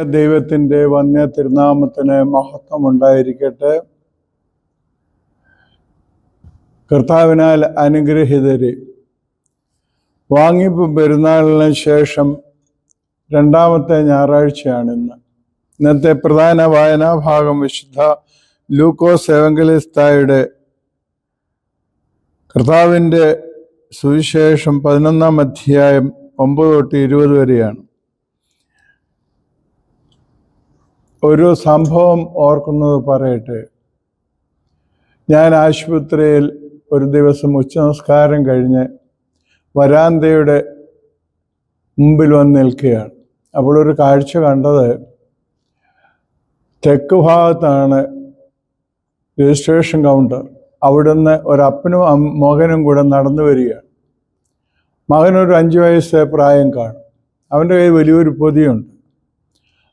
ദൈവത്തിന്റെ വന്യ തിരുനാമത്തിന് മഹത്വം ഉണ്ടായിരിക്കട്ടെ. കർത്താവിനാൽ അനുഗ്രഹിതര് വാങ്ങിപ്പ് പെരുന്നാളിന് ശേഷം രണ്ടാമത്തെ ഞായറാഴ്ചയാണ് ഇന്ന്. ഇന്നത്തെ പ്രധാന വായനാഭാഗം വിശുദ്ധ ലൂക്കോസ് എവങ്കലിസ്തായുടെ കർത്താവിന്റെ സുവിശേഷം പതിനൊന്നാം അധ്യായം ഒമ്പത് തൊട്ട് ഇരുപത് വരെയാണ്. ഒരു സംഭവം ഓർക്കുന്നത് പറയട്ടെ. ഞാൻ ആശുപത്രിയിൽ ഒരു ദിവസം ഉച്ചനമസ്കാരം കഴിഞ്ഞ് വരാന്തയുടെ മുമ്പിൽ വന്ന് നിൽക്കുകയാണ്. അപ്പോൾ ഒരു കാഴ്ച കണ്ടത് തെക്ക് ഭാഗത്താണ് രജിസ്ട്രേഷൻ കൗണ്ടർ. അവിടുന്ന് ഒരപ്പനും മകനും കൂടെ നടന്നു വരികയാണ്. മകനൊരു അഞ്ച് വയസ്സ് പ്രായം കാണും. അവന്റെ കയ്യിൽ വലിയൊരു പൊതിയുണ്ട്.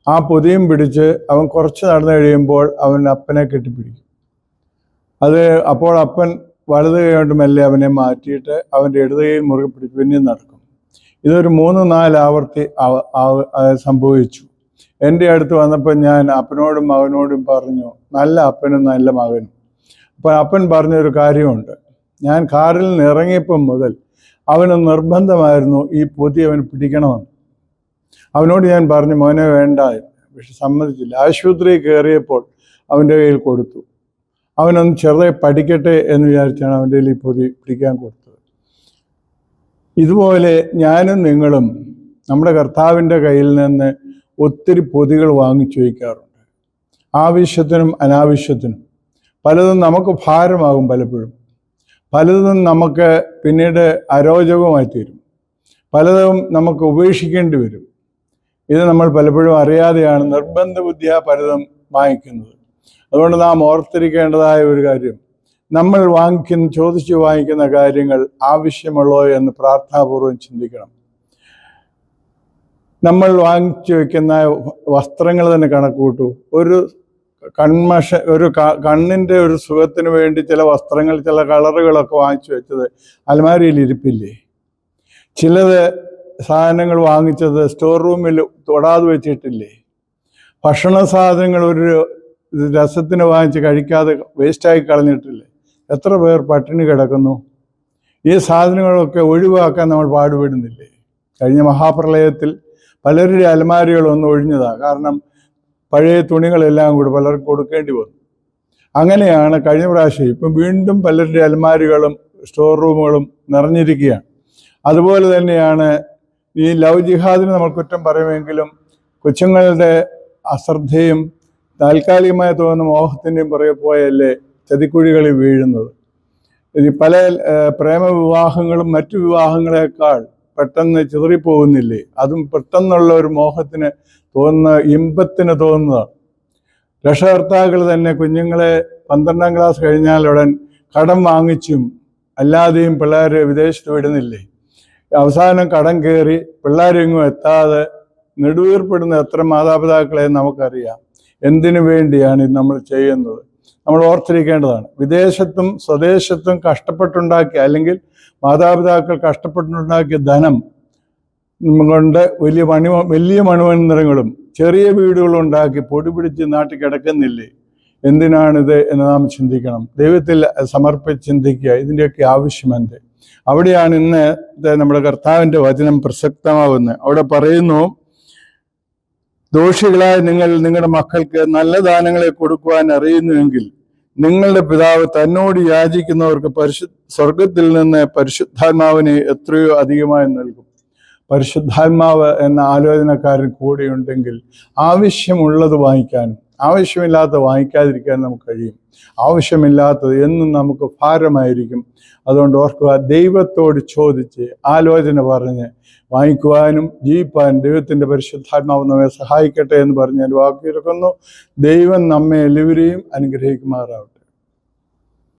ആ പൊതിയും പിടിച്ച് അവൻ കുറച്ച് നടന്നു കഴിയുമ്പോൾ അവൻ അപ്പനെ കെട്ടിപ്പിടിക്കും. അത് അപ്പോൾ അപ്പൻ വലത് കൈകൊണ്ട് മെല്ലെ അവനെ മാറ്റിയിട്ട് അവന്റെ ഇടത് കൈ മുറുകെ പിടിച്ച് പിന്നെയും നടക്കും. ഇതൊരു മൂന്ന് നാല് ആവർത്തി ആവ- ആവ- സംഭവിച്ചു. എന്റെ അടുത്ത് വന്നപ്പോൾ ഞാൻ അപ്പനോടും മകനോടും പറഞ്ഞു നല്ല അപ്പനും നല്ല മകനും. അപ്പോൾ അപ്പൻ പറഞ്ഞൊരു കാര്യമുണ്ട്. ഞാൻ കാറിൽ നിന്ന് ഇറങ്ങിയപ്പം മുതൽ അവന് നിർബന്ധമായിരുന്നു ഈ പൊതി അവൻ പിടിക്കണമെന്ന്. അവനോട് ഞാൻ പറഞ്ഞു മോനെ വേണ്ട. പക്ഷെ സമ്മതിച്ചില്ല. ആശുപത്രിയിൽ കയറിയപ്പോൾ അവന്റെ കയ്യിൽ കൊടുത്തു. അവനൊന്ന് ചെറുതായി പഠിക്കട്ടെ എന്ന് വിചാരിച്ചാണ് അവന്റെ കയ്യിൽ പൊതി പിടിക്കാൻ കൊടുത്തത്. ഇതുപോലെ ഞാനും നിങ്ങളും നമ്മുടെ കർത്താവിന്റെ കയ്യിൽ നിന്ന് ഒത്തിരി പൊതികൾ വാങ്ങിച്ചു വയ്ക്കാറുണ്ട്. ആവശ്യത്തിനും അനാവശ്യത്തിനും. പലതും നമുക്ക് ഭാരമാകും പലപ്പോഴും. പലതും നമുക്ക് പിന്നീട് അരോചകമായി തീരും പലതും നമുക്ക് ഉപേക്ഷിക്കേണ്ടി വരും. ഇത് നമ്മൾ പലപ്പോഴും അറിയാതെയാണ് നിർബന്ധ ബുദ്ധിയാ പലതും വാങ്ങിക്കുന്നത്. അതുകൊണ്ട് നാം ഓർത്തിരിക്കേണ്ടതായ ഒരു കാര്യം. നമ്മൾ വാങ്ങിക്കുന്ന ചോദിച്ചു വാങ്ങിക്കുന്ന കാര്യങ്ങൾ ആവശ്യമുള്ളോ എന്ന് പ്രാർത്ഥനാപൂർവം ചിന്തിക്കണം. നമ്മൾ വാങ്ങിച്ചു വെക്കുന്ന വസ്ത്രങ്ങൾ തന്നെ കണക്കൂട്ടു ഒരു കൺമഷ ഒരു കണ്ണിന്റെ ഒരു സുഖത്തിന് വേണ്ടി ചില വസ്ത്രങ്ങൾ ചില കളറുകളൊക്കെ വാങ്ങിച്ചു വെച്ചത് അലമാരിയിൽ ഇരിപ്പില്ലേ? ചിലത് സാധനങ്ങൾ വാങ്ങിച്ചത് സ്റ്റോർ റൂമിൽ തൊടാതെ വെച്ചിട്ടില്ലേ? ഭക്ഷണ സാധനങ്ങൾ ഒരു രസത്തിന് വാങ്ങിച്ച് കഴിക്കാതെ വേസ്റ്റായി കളഞ്ഞിട്ടില്ലേ? എത്ര പേർ പട്ടിണി കിടക്കുന്നു? ഈ സാധനങ്ങളൊക്കെ ഒഴിവാക്കാൻ നമ്മൾ പാടുപെടുന്നില്ലേ? കഴിഞ്ഞ മഹാപ്രളയത്തിൽ പലരുടെ അലമാരികളൊന്നും ഒഴിഞ്ഞതാണ് കാരണം പഴയ തുണികളെല്ലാം കൂടി പലർക്കും കൊടുക്കേണ്ടി വന്നു. അങ്ങനെയാണ് കഴിഞ്ഞ പ്രാവശ്യം ഇപ്പം വീണ്ടും പലരുടെ അലമാരികളും സ്റ്റോർ റൂമുകളും നിറഞ്ഞിരിക്കുകയാണ്. അതുപോലെ തന്നെയാണ് ഈ ലവ് ജിഹാദിന് നമ്മൾ കുറ്റം പറയുമെങ്കിലും കൊച്ചുങ്ങളുടെ അശ്രദ്ധയും താൽക്കാലികമായി തോന്നുന്ന മോഹത്തിന്റെയും പുറകെ പോയല്ലേ ചതിക്കുഴികളിൽ വീഴുന്നത്. ഇനി പല പ്രേമ പ്രേമവിവാഹങ്ങളും മറ്റു വിവാഹങ്ങളെക്കാൾ പെട്ടെന്ന് ചിതറിപ്പോകുന്നില്ലേ? അതും പെട്ടെന്നുള്ള ഒരു മോഹത്തിന് തോന്നുന്ന ഇമ്പത്തിന് തോന്നുന്നതാണ്. രക്ഷകർത്താക്കൾ തന്നെ കുഞ്ഞുങ്ങളെ പന്ത്രണ്ടാം ക്ലാസ് കഴിഞ്ഞാലുടൻ കടം വാങ്ങിച്ചും അല്ലാതെയും പിള്ളേരെ വിദേശത്ത് വിടുന്നില്ലേ? അവസാനം കടം കയറി പിള്ളേരെങ്ങും എത്താതെ നെടുവീർപ്പെടുന്ന എത്ര മാതാപിതാക്കളെ നമുക്കറിയാം. എന്തിനു വേണ്ടിയാണ് ഇത് നമ്മൾ ചെയ്യുന്നത്? നമ്മൾ ഓർത്തിരിക്കേണ്ടതാണ്. വിദേശത്തും സ്വദേശത്തും കഷ്ടപ്പെട്ടുണ്ടാക്കിയ അല്ലെങ്കിൽ മാതാപിതാക്കൾ കഷ്ടപ്പെട്ടുണ്ടാക്കിയ ധനം കൊണ്ട് വലിയ മണി വലിയ മണിമന്ദിരങ്ങളും ചെറിയ വീടുകളും ഉണ്ടാക്കി പൊടി പിടിച്ച് നാട്ടിൽ കിടക്കുന്നില്ലേ? എന്തിനാണിത് എന്ന് നാം ചിന്തിക്കണം. ദൈവത്തിൽ സമർപ്പിച്ച് ചിന്തിക്കുക. ഇതിന്റെയൊക്കെ ആവശ്യമെന്ത് അവിടെയാണ് ഇന്ന് നമ്മുടെ കർത്താവിന്റെ വചനം പ്രസക്തമാവുന്നത് അവിടെ പറയുന്നു ദോഷികളായ നിങ്ങൾ നിങ്ങളുടെ മക്കൾക്ക് നല്ല ദാനങ്ങളെ കൊടുക്കുവാൻ അറിയുന്നുവെങ്കിൽ നിങ്ങളുടെ പിതാവ് തന്നോട് യാചിക്കുന്നവർക്ക് പരിശു സ്വർഗത്തിൽ നിന്ന് പരിശുദ്ധാത്മാവിനെ എത്രയോ അധികമായി നൽകും. പരിശുദ്ധാത്മാവ് എന്ന ആലോചനക്കാരൻ കൂടെയുണ്ടെങ്കിൽ ആവശ്യമുള്ളത് വാങ്ങിക്കാനും ആവശ്യമില്ലാത്ത വാങ്ങിക്കാതിരിക്കാൻ നമുക്ക് കഴിയും. ആവശ്യമില്ലാത്തത് എന്നും നമുക്ക് ഭാരമായിരിക്കും. അതുകൊണ്ട് ഓർക്കുക ദൈവത്തോട് ചോദിച്ച് ആലോചന പറഞ്ഞ് വാങ്ങിക്കുവാനും ജീവിപ്പാനും ദൈവത്തിന്റെ പരിശുദ്ധാത്മാവ് നമ്മെ സഹായിക്കട്ടെ എന്ന് പറഞ്ഞ് ഞാൻ വാക്കിയിറക്കുന്നു ദൈവം നമ്മെ എല്ലാവരെയും അനുഗ്രഹിക്കുമാറാവട്ടെ.